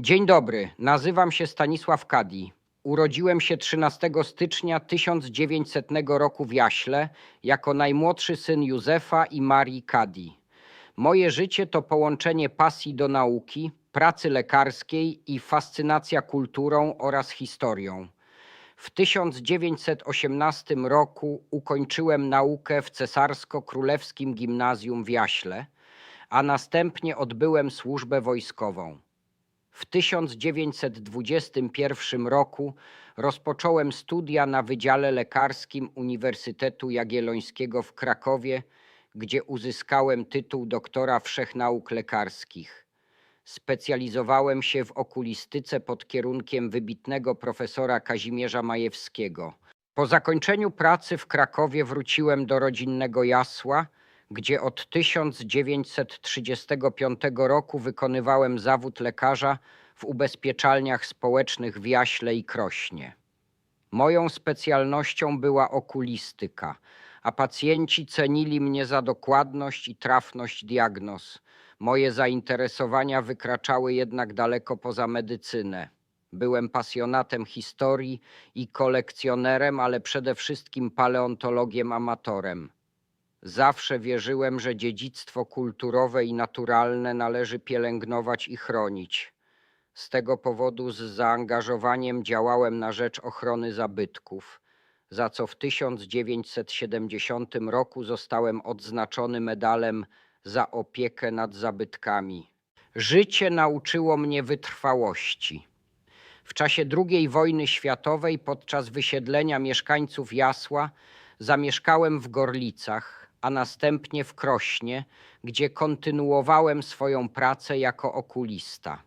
Dzień dobry, nazywam się Stanisław Kadi. Urodziłem się 13 stycznia 1900 roku w Jaśle jako najmłodszy syn Józefa i Marii Kadi. Moje życie to połączenie pasji do nauki, pracy lekarskiej i fascynacja kulturą oraz historią. W 1918 roku ukończyłem naukę w Cesarsko-Królewskim Gimnazjum w Jaśle, a następnie odbyłem służbę wojskową. W 1921 roku rozpocząłem studia na Wydziale Lekarskim Uniwersytetu Jagiellońskiego w Krakowie, gdzie uzyskałem tytuł doktora wszechnauk lekarskich. Specjalizowałem się w okulistyce pod kierunkiem wybitnego profesora Kazimierza Majewskiego. Po zakończeniu pracy w Krakowie wróciłem do rodzinnego Jasła, gdzie od 1935 roku wykonywałem zawód lekarza w ubezpieczalniach społecznych w Jaśle i Krośnie. Moją specjalnością była okulistyka, a pacjenci cenili mnie za dokładność i trafność diagnoz. Moje zainteresowania wykraczały jednak daleko poza medycynę. Byłem pasjonatem historii i kolekcjonerem, ale przede wszystkim paleontologiem amatorem. Zawsze wierzyłem, że dziedzictwo kulturowe i naturalne należy pielęgnować i chronić. Z tego powodu z zaangażowaniem działałem na rzecz ochrony zabytków, za co w 1970 roku zostałem odznaczony medalem za opiekę nad zabytkami. Życie nauczyło mnie wytrwałości. W czasie II wojny światowej, podczas wysiedlenia mieszkańców Jasła, zamieszkałem w Gorlicach, a następnie w Krośnie, gdzie kontynuowałem swoją pracę jako okulista.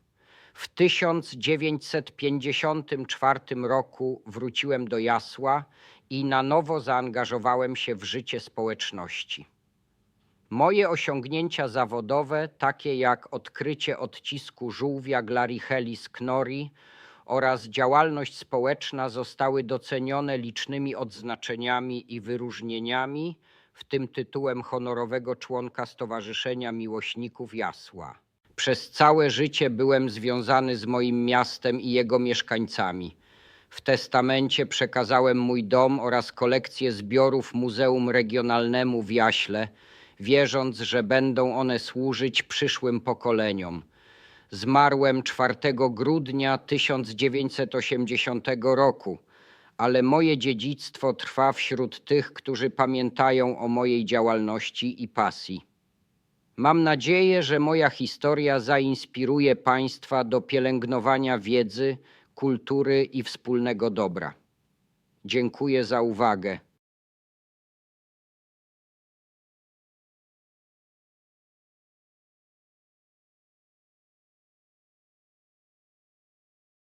W 1954 roku wróciłem do Jasła i na nowo zaangażowałem się w życie społeczności. Moje osiągnięcia zawodowe, takie jak odkrycie odcisku żółwia Glarichelis knori oraz działalność społeczna, zostały docenione licznymi odznaczeniami i wyróżnieniami, w tym tytułem honorowego członka Stowarzyszenia Miłośników Jasła. Przez całe życie byłem związany z moim miastem i jego mieszkańcami. W testamencie przekazałem mój dom oraz kolekcję zbiorów Muzeum Regionalnemu w Jaśle, wierząc, że będą one służyć przyszłym pokoleniom. Zmarłem 4 grudnia 1980 roku, ale moje dziedzictwo trwa wśród tych, którzy pamiętają o mojej działalności i pasji. Mam nadzieję, że moja historia zainspiruje Państwa do pielęgnowania wiedzy, kultury i wspólnego dobra. Dziękuję za uwagę.